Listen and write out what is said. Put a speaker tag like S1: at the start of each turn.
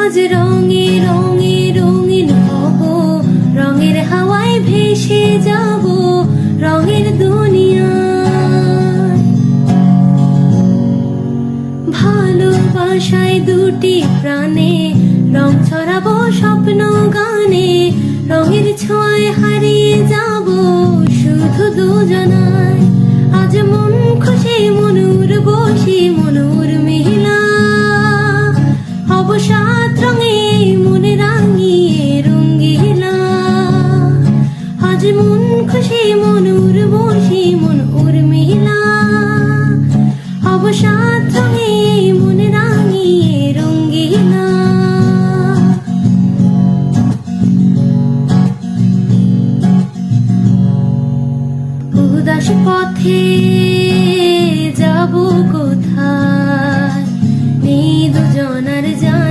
S1: আজ রঙে রঙে রঙিন হব রঙের হাওয়ায় ভেসে যাব রঙের দুনিয়ায়। ভালোবাসায় দুটি প্রাণে রং ছড়াবো স্বপ্ন গানে। রঙের ছোঁয়ায় হারিয়ে যাব শুধু দুজনায় অবসাদ রঙে মনে রাঙিয়ে রঙ্গিলা। আজ মন খুশি মনুর বসি মনুর মিহিলা অবসাদ রঙে মনে রাঙিয়ে রঙ্গিলা। উদাস পথে দুজনার জানা